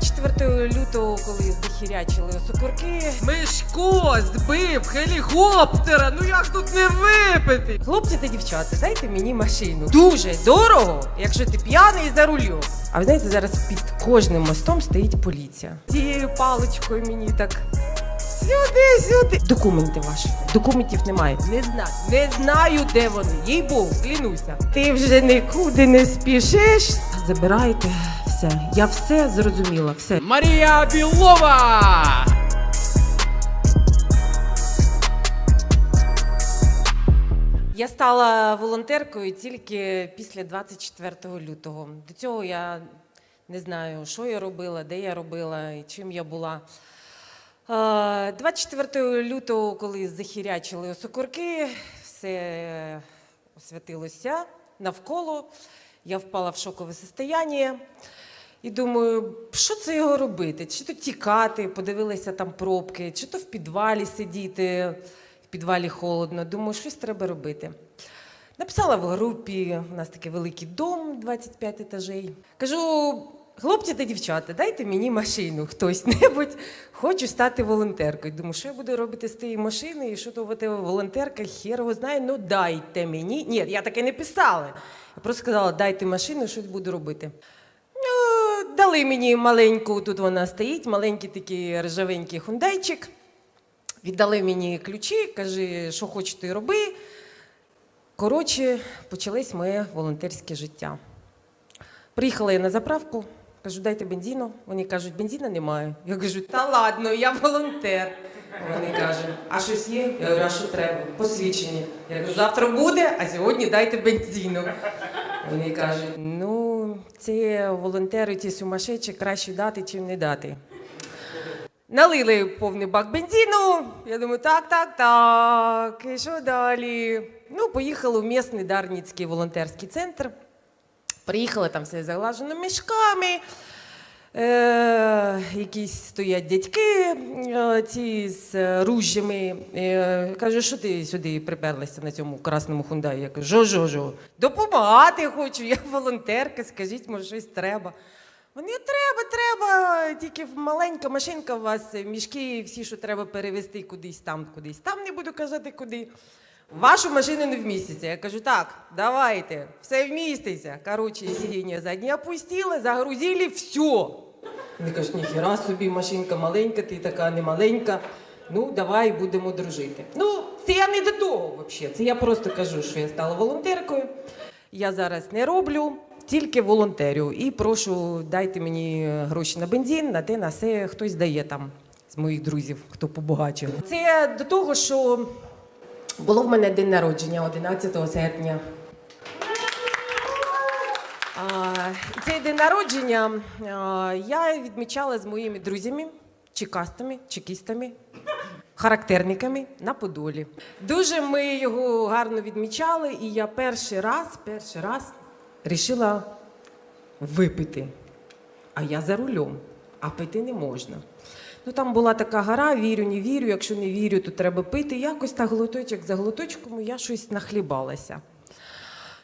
24 лютого, коли захірячили сокурки, Мишко збив гелікоптера. Ну як тут не випити? хлопці та дівчата, дайте мені машину. Дуже дорого, якщо ти п'яний за рулем. А ви знаєте, зараз під кожним мостом стоїть поліція. Цією паличкою мені так. Сюди, сюди. Документи ваші. Документів немає. Не знаю. Не знаю, де вони. Їй Богу, клянуся. Ти вже нікуди не спішиш. Забирайте все. Я все зрозуміла. Все. Марія Білова! Я стала волонтеркою тільки після 24 лютого. До цього я не знаю, що я робила, де я робила і чим я була. Е, 24 лютого, коли захірячили осокорки, все освятилося навколо. Я впала в шокове состояння. І думаю, що це його робити? Чи то тікати, подивилися там пробки, чи то в підвалі сидіти, в підвалі холодно. Думаю, щось треба робити. Написала в групі, у нас такий великий дом, 25 етажей. Кажу, хлопці та дівчата, дайте мені машину хтось-небудь. Хочу стати волонтеркою. Думаю, що я буду робити з тієї машини, і що то волонтерка, хер його знає, ну дайте мені. Ні, я таке не писала. Я просто сказала, дайте машину, щось буду робити. Ну, дали мені маленьку, тут вона стоїть, маленький такий ржавенький хундайчик. Віддали мені ключі, каже, що хочете роби. Коротше, почалось моє волонтерське життя. Приїхала я на заправку, кажу, дайте бензину. Вони кажуть, бензину немає. Я кажу, та ладно, я волонтер. Вони кажуть, а щось є? Я говорю, а що треба? Посвідчення. Я кажу, завтра буде, а сьогодні дайте бензину. Вони кажуть, ну, ці волонтери, ці сумасшедші, краще дати, чим не дати. Налили повний бак бензину. Я думаю, так, так, так. І що далі? Ну, поїхали в місний Дарницький волонтерський центр. Приїхала там все заглажено мішками. Е, якісь стоять дядьки, е, ці з е, ружжями. Е, кажу, що ти сюди приперлася на цьому красному хундаї? Я кажу, жо-жо-жо. Допомагати хочу, я волонтерка, скажіть, може, щось треба. Вони треба, треба. Тільки маленька машинка у вас, мішки, всі, що треба перевезти кудись там, кудись там, не буду казати куди. Вашу машину не вміститься. Я кажу, так, давайте, все вміститься. Коротше, сидіння заднє опустили, загрузили, все. Вони кажуть, ніхіра собі, машинка маленька, ти така не маленька. Ну, давай будемо дружити. Ну, це я не до того взагалі. Це я просто кажу, що я стала волонтеркою. Я зараз не роблю, тільки волонтерю. І прошу, дайте мені гроші на бензин, на те, на все хтось дає там з моїх друзів, хто побагачив. Це до того, що було в мене день народження 11 серпня. Цей день народження я відмічала з моїми друзями, чекастами, чекістами, характерниками на Подолі. Дуже ми його гарно відмічали, і я перший раз, перший раз рішила випити. А я за рулем, а пити не можна. Ну там була така гора, вірю, не вірю. Якщо не вірю, то треба пити. Якось так глоточок за глоточком я щось нахлібалася.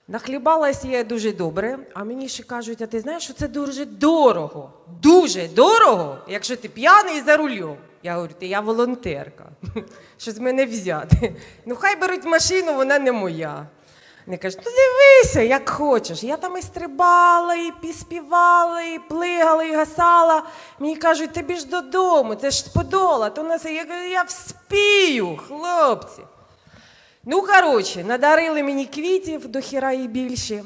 Нахлібалася я дуже добре, а мені ще кажуть, а ти знаєш, що це дуже дорого. Дуже дорого, якщо ти п'яний за рулем. Я говорю, ти я волонтерка. Що з мене взяти? Ну хай беруть машину, вона не моя. Вони кажуть, ну дивися, як хочеш. Я там і стрибала, і піспівала, і плигала, і гасала. Мені кажуть, тобі ж додому, це ж подола. То нас я я вспію, хлопці. Ну, коротше, надарили мені квітів до хіра і більше.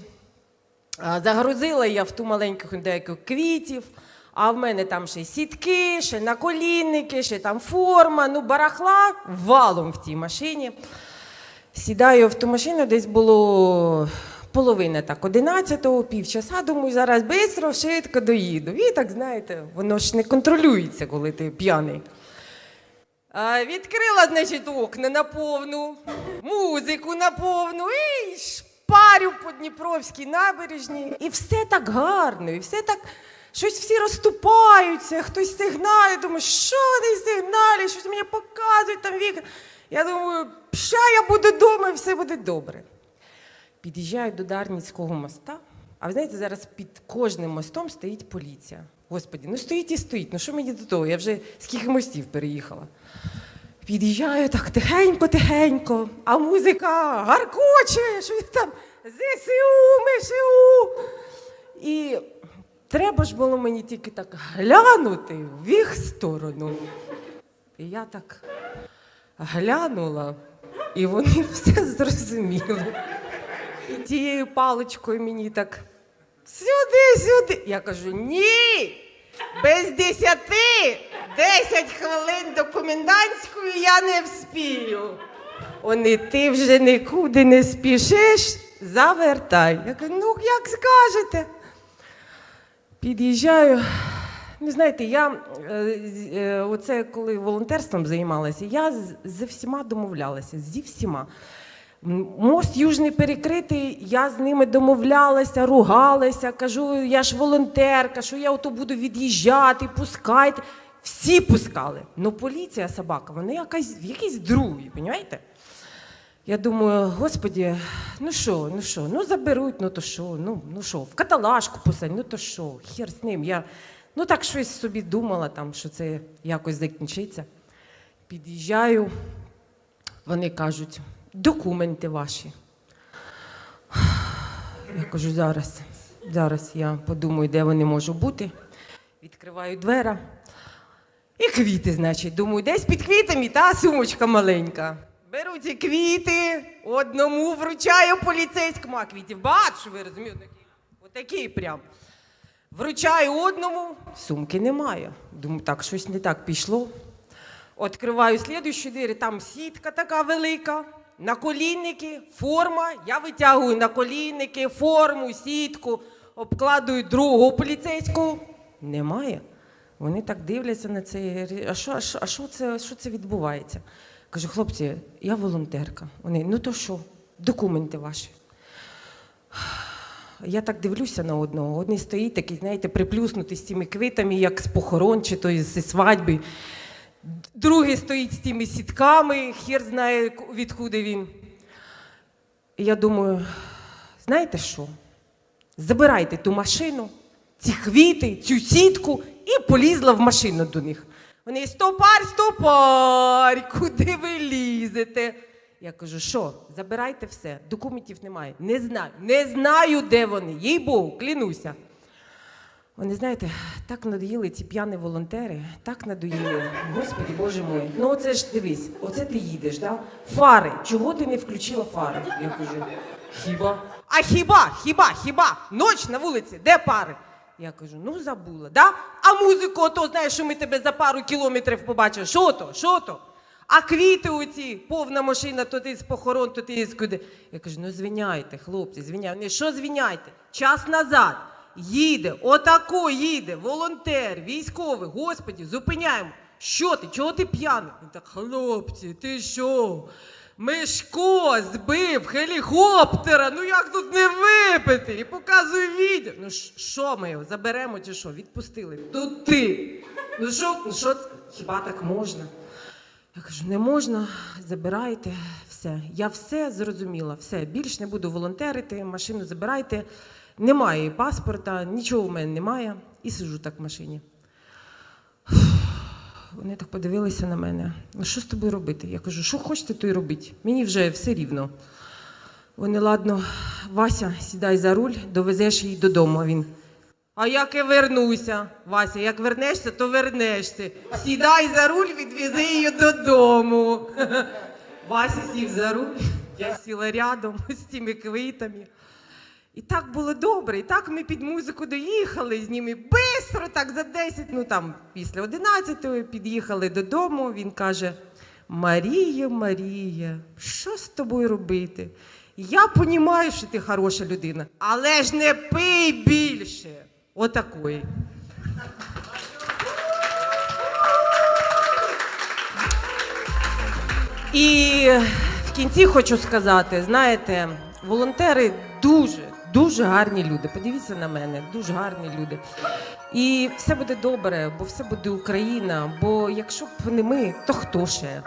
Загрузила я в ту маленьку хундайку квітів, а в мене там ще сітки, ще наколінники, ще там форма, ну, барахла валом в тій машині. Сідаю в ту машину, десь було половина так, 11-го, півчаса, думаю, зараз швидко, швидко доїду. І так, знаєте, воно ж не контролюється, коли ти п'яний. А, відкрила, значить, окна на повну, музику на повну і шпарю по Дніпровській набережній. І все так гарно, і все так. Щось всі розступаються, хтось сигналить, думаю, що вони сигналять, щось мені показують там вікна. Я думаю, ща я буду вдома і все буде добре. Під'їжджаю до Дарницького моста, а ви знаєте, зараз під кожним мостом стоїть поліція. Господі, ну стоїть і стоїть. Ну що мені до того? Я вже скільки мостів переїхала. Під'їжджаю так тихенько-тихенько, а музика гаркоче, що там ЗСУ, МШУ. І треба ж було мені тільки так глянути в їх сторону. І я так глянула, і вони все зрозуміли. І тією паличкою мені так сюди, сюди. Я кажу, ні, без десяти, десять хвилин до комендантської я не вспію. Вони, ти вже нікуди не спішиш, завертай. Я кажу, ну як скажете. Під'їжджаю. Ну, знаєте, я е, е, оце коли волонтерством займалася, я з- всіма домовлялася, зі всіма. Мост южний перекритий, я з ними домовлялася, ругалася, кажу, я ж волонтерка, що я ото буду від'їжджати, пускайте. Всі пускали. Ну поліція, собака, вони якась, якісь другі, розумієте? Я думаю, господі, ну що, ну що, ну заберуть, ну то що, ну, ну що, в каталажку посадь, ну то що, хер з ним. Я ну так щось собі думала, там, що це якось закінчиться. Під'їжджаю, вони кажуть, документи ваші. Я кажу, зараз, зараз я подумаю, де вони можуть бути. Відкриваю двера. І квіти, значить, думаю, десь під квітами та сумочка маленька. Беру ці квіти, одному вручаю поліцейському, а квітів що ви розумієте, отакі прям. Вручаю одному, сумки немає. Думаю, так, щось не так пішло. Откриваю слідуючі двері, там сітка така велика, наколінники, форма. Я витягую наколінники, форму, сітку, обкладую другого поліцейського. Немає. Вони так дивляться на це. А що, а що, а що, це, що це відбувається? Кажу, хлопці, я волонтерка. Вони, ну то що, документи ваші. Я так дивлюся на одного. Один стоїть такий, знаєте, приплюснутий з цими квитами, як з похорон чи то зі свадьби. Другий стоїть з тими сітками, хер знає відкуди він. І я думаю, знаєте що? Забирайте ту машину, ці квіти, цю сітку і полізла в машину до них. Вони стопар, стопар, куди ви лізете? Я кажу, що, забирайте все, документів немає. Не знаю, не знаю, де вони. Їй Богу, клянуся. Вони, знаєте, так надоїли ці п'яні волонтери, так надоїли. Господи, Боже мой. Ну оце ж дивись, оце ти їдеш, да? Фари. Чого ти не включила фари? Я кажу, хіба? А хіба, хіба, хіба? Ноч на вулиці, де пари? Я кажу, ну забула, да? А музику, ото знаєш, що ми тебе за пару кілометрів побачили. Що то? Що то? А квіти оці, повна машина, то ти з похорон, то ти з куди. Я кажу, ну звіняйте, хлопці, звіняйте. Вони, що звіняйте? Час назад їде, отако їде, волонтер, військовий, господі, зупиняємо. Що ти? Чого ти п'яний? Він так, хлопці, ти що? Мишко збив хелікоптера, ну як тут не випити? І показує відео. Ну що ми його заберемо чи що? Відпустили. Тут ти. Ну що, ну що, хіба так можна? Я кажу, не можна, забирайте все. Я все зрозуміла, все. Більш не буду волонтерити, машину забирайте. Немає паспорта, нічого в мене немає. І сижу так в машині. Вони так подивилися на мене. Ну що з тобою робити? Я кажу, що хочете, то й робіть. Мені вже все рівно. Вони, ладно, Вася, сідай за руль, довезеш її додому. Він. А як я вернуся, Вася, як вернешся, то вернешся. Сідай за руль, відвези її додому. Вася сів за руль, я сіла рядом з тими квитами. І так було добре, і так ми під музику доїхали з ними бистро, так за 10, ну там після 11 під'їхали додому. Він каже: Марія, Марія, що з тобою робити? Я понімаю, що ти хороша людина, але ж не пий більше. Отакої. І в кінці хочу сказати: знаєте, волонтери дуже, дуже гарні люди. Подивіться на мене, дуже гарні люди. І все буде добре, бо все буде Україна. Бо якщо б не ми, то хто ще?